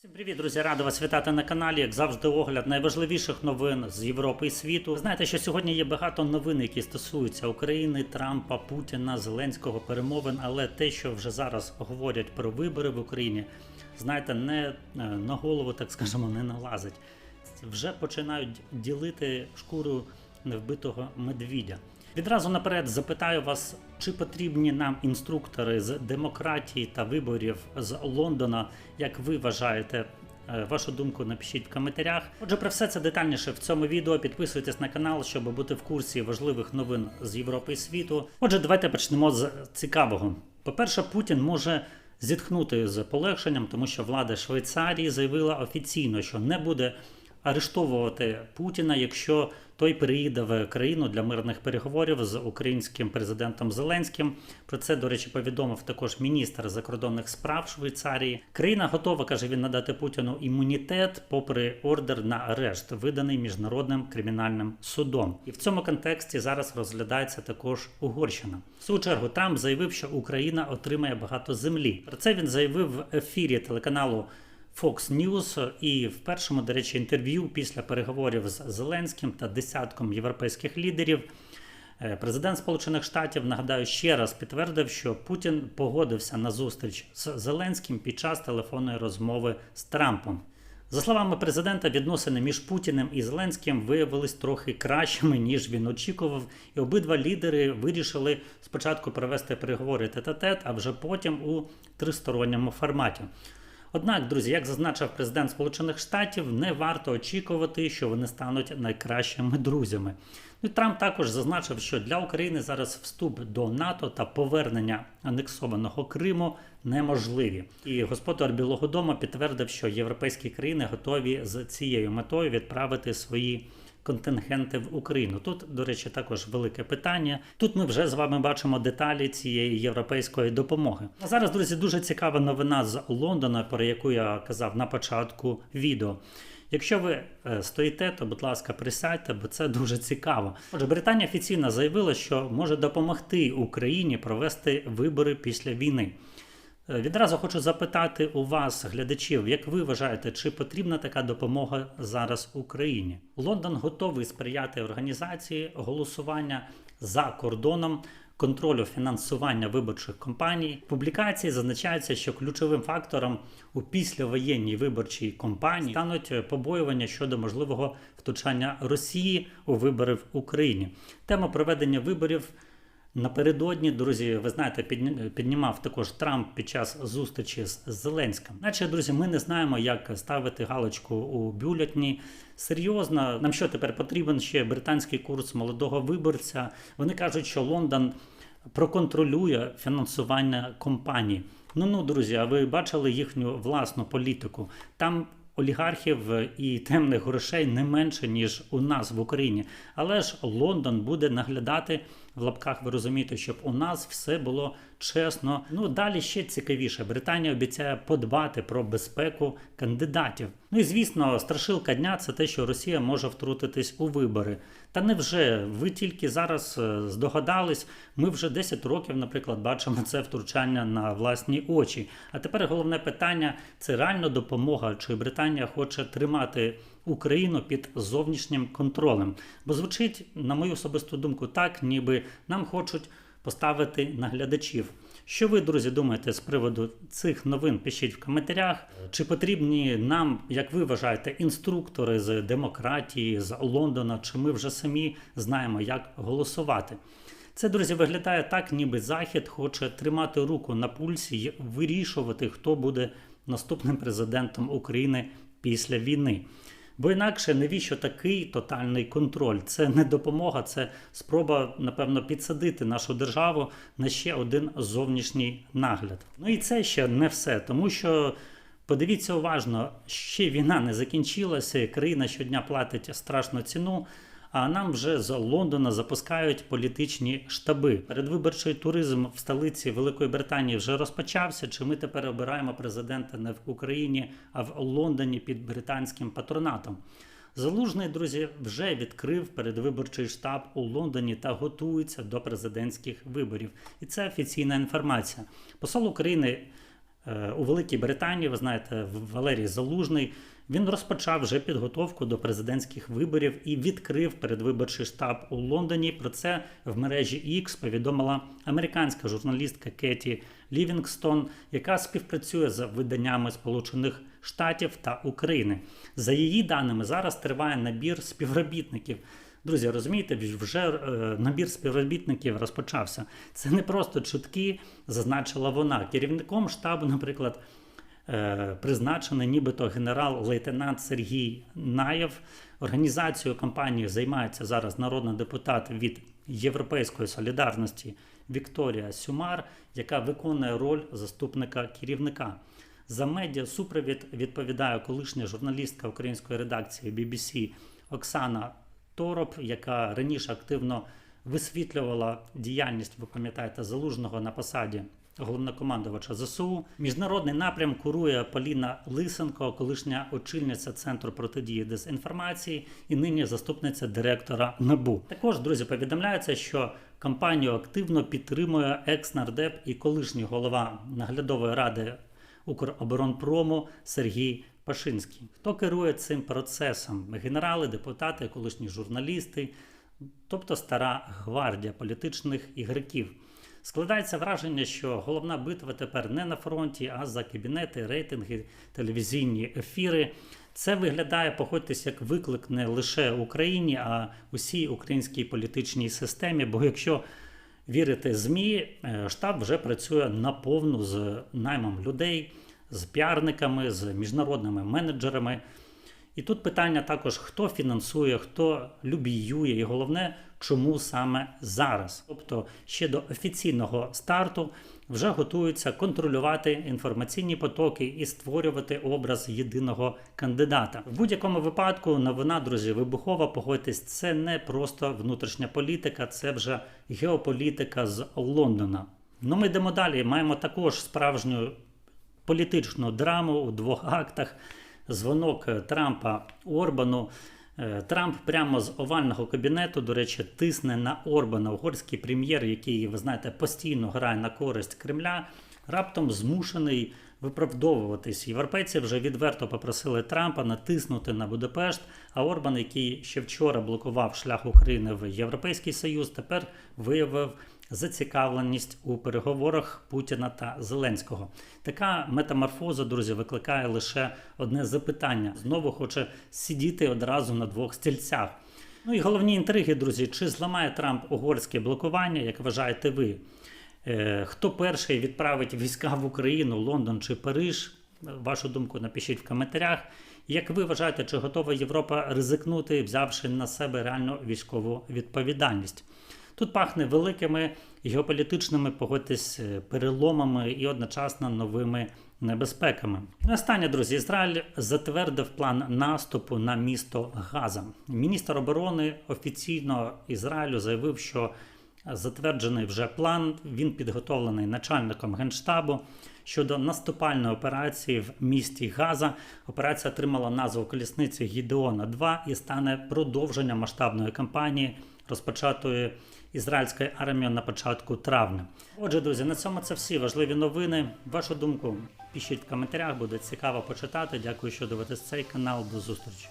Всім привіт, друзі! Радий вас вітати на каналі. Як завжди, огляд найважливіших новин з Європи і світу. Знаєте, що сьогодні є багато новин, які стосуються України, Трампа, Путіна, Зеленського перемовин. Але те, що вже зараз говорять про вибори в Україні, знаєте, не е, на голову, так скажемо, не налазить. Вже починають ділити шкуру невбитого медвідя. Відразу наперед запитаю вас, чи потрібні нам інструктори з демократії та виборів з Лондона, як ви вважаєте? Е, Вашу думку напишіть в коментарях. Отже, про все це детальніше в цьому відео. Підписуйтесь на канал, щоб бути в курсі важливих новин з Європи і світу. Отже, давайте почнемо з цікавого. По-перше, Путін може зітхнути з полегшенням, тому що влада Швейцарії заявила офіційно, що не буде арештовувати Путіна, якщо той приїде в країну для мирних переговорів з українським президентом Зеленським. Про це, до речі, повідомив також міністр закордонних справ Швейцарії. Країна готова, каже він, надати Путіну імунітет, попри ордер на арешт, виданий міжнародним кримінальним судом. І в цьому контексті зараз розглядається також Угорщина. В свою чергу Трамп заявив, що Україна отримає багато землі. Про це він заявив в ефірі телеканалу. Fox News і в першому, до речі, інтерв'ю після переговорів з Зеленським та десятком європейських лідерів. е, Президент Сполучених Штатів нагадаю ще раз підтвердив, що Путін погодився на зустріч з Зеленським під час телефонної розмови з Трампом. За словами президента, відносини між Путіним і Зеленським виявились трохи кращими, ніж він очікував, і обидва лідери вирішили спочатку провести переговори тет-а-тет, а вже потім у тристоронньому форматі. Однак, друзі, як зазначив президент Сполучених Штатів, не варто очікувати, що вони стануть найкращими друзями. Ну Трамп також зазначив, що для України зараз вступ до НАТО та повернення анексованого Криму неможливі. І господар Білого Дому підтвердив, що європейські країни готові з цією метою відправити свої контингенти в Україну. Тут, до речі, також велике питання. Тут ми вже з вами бачимо деталі цієї європейської допомоги. А зараз, друзі, дуже цікава новина з Лондона, про яку я казав на початку відео. Якщо ви е, стоїте, то будь ласка, присядьте, бо це дуже цікаво. Отже, Британія офіційно заявила, що може допомогти Україні провести вибори після війни. Е, Відразу хочу запитати у вас, глядачів, як ви вважаєте, чи потрібна така допомога зараз Україні? Лондон готовий сприяти організації голосування за кордоном. Контролю фінансування виборчих кампаній В публікації зазначається, що ключовим фактором у післявоєнній виборчій кампанії стануть побоювання щодо можливого втручання Росії у вибори в Україні. Тема проведення виборів Напередодні, друзі, ви знаєте, піднімав також Трамп під час зустрічі з Зеленським. Наче, друзі, ми не знаємо, як ставити галочку у бюлетні. Серйозно, нам що тепер потрібен ще британський курс молодого виборця. Вони кажуть, що Лондон проконтролює фінансування компаній. Ну ну, друзі, а ви бачили їхню власну політику? Там олігархів і темних грошей не менше, ніж у нас в Україні. Але ж Лондон буде наглядати в лапках, ви розумієте, щоб у нас все було чесно. Ну далі ще цікавіше. Британія обіцяє подбати про безпеку кандидатів. Ну і звісно, страшилка дня це те, що Росія може втрутитись у вибори. Та невже ви тільки зараз е, здогадались? Ми вже 10 років, наприклад, бачимо це втручання на власні очі. А тепер головне питання це реально допомога, чи Британія хоче тримати Україну під зовнішнім контролем. Бо звучить, на мою особисту думку, так, ніби нам хочуть поставити наглядачів. Що ви, друзі, думаєте з приводу цих новин? Пишіть в коментарях. Чи потрібні нам, як ви вважаєте, інструктори з демократії, з Лондона, чи ми вже самі знаємо, як голосувати? Це, друзі, виглядає так, ніби Захід хоче тримати руку на пульсі і вирішувати, хто буде наступним президентом України після війни. Бо інакше навіщо такий тотальний контроль? Це не допомога, це спроба, напевно, підсадити нашу державу на ще один зовнішній нагляд. Ну і це ще не все, тому що. Подивіться уважно, ще війна не закінчилася, країна щодня платить страшну ціну. А нам вже з Лондона запускають політичні штаби. Передвиборчий туризм в столиці Великої Британії вже розпочався. Чи ми тепер обираємо президента не в Україні, а в Лондоні під британським патронатом? Залужний, друзі, вже відкрив передвиборчий штаб у Лондоні та готується до президентських виборів. І це офіційна інформація. Посол України У Великій Британії, ви знаєте, Валерій Залужний він розпочав вже підготовку до президентських виборів і відкрив передвиборчий штаб у Лондоні. Про це в мережі X повідомила американська журналістка Кеті Лівінгстон, яка співпрацює з виданнями Сполучених Штатів та України. За її даними, зараз триває набір співробітників. Друзі, розумієте, вже е, набір співробітників розпочався. Це не просто чутки, зазначила вона. Керівником штабу, наприклад, е, призначений нібито генерал-лейтенант Сергій Наєв. Організацією кампанії займається зараз народний депутат від Європейської солідарності Вікторія Сюмар, яка виконує роль заступника керівника. За медіа супровід відповідає колишня журналістка української редакції BBC Оксана Тороп, яка раніше активно висвітлювала діяльність, ви пам'ятаєте, залужного на посаді головнокомандувача ЗСУ. Міжнародний напрям курує Поліна Лисенко, колишня очільниця центру протидії дезінформації і нині заступниця директора НАБУ. Також друзі повідомляється, що кампанію активно підтримує екс-нардеп і колишній голова наглядової ради Укроборонпрому Сергій Пашинський. Хто керує цим процесом? Генерали, депутати, колишні журналісти, тобто стара гвардія політичних ігроків. Складається враження, що головна битва тепер не на фронті, а за кабінети, рейтинги, телевізійні ефіри. Це виглядає, погодьтесь, як виклик не лише Україні, а усій українській політичній системі. Бо якщо вірити ЗМІ, е, штаб вже працює наповну з наймом людей, з піарниками, з міжнародними менеджерами. І тут питання також, хто фінансує, хто любіює, і головне, чому саме зараз. Тобто ще до офіційного старту вже готуються контролювати інформаційні потоки і створювати образ єдиного кандидата. В будь-якому випадку новина, друзі, вибухова, погодьтесь, це не просто внутрішня політика, це вже геополітика з Лондона. Ну, ми йдемо далі. Маємо також справжню політичну драму у двох актах. Дзвонок е, Трампа Орбану. Е, Трамп прямо з овального кабінету, до речі, тисне на Орбана, угорський прем'єр, який, ви знаєте, постійно грає на користь Кремля, раптом змушений виправдовуватись. Європейці вже відверто попросили Трампа натиснути на Будапешт. А Орбан, який ще вчора блокував шлях України в Європейський Союз, тепер виявив зацікавленість у переговорах Путіна та Зеленського. Така метаморфоза, друзі, викликає лише одне запитання: знову хоче сидіти одразу на двох стільцях. Ну і головні інтриги, друзі, чи зламає Трамп угорське блокування, як вважаєте ви? Е, Хто перший відправить війська в Україну, Лондон чи Париж? Вашу думку напишіть в коментарях. Як ви вважаєте, чи готова Європа ризикнути, взявши на себе реальну військову відповідальність? Тут пахне великими геополітичними, погодьтесь, е, переломами і одночасно новими небезпеками. Останнє, друзі, Ізраїль затвердив план наступу на місто Газа. Міністр оборони офіційно Ізраїлю заявив, що затверджений вже план. Він підготовлений начальником генштабу. Щодо наступальної операції в місті Газа, операція отримала назву колісниці Гідеона 2 і стане продовженням масштабної кампанії, розпочатої ізраїльською армією на початку травня. Отже, друзі, на цьому це всі важливі новини. Вашу думку пишіть в коментарях, буде цікаво почитати. Дякую, що дивитесь цей канал. До зустрічі.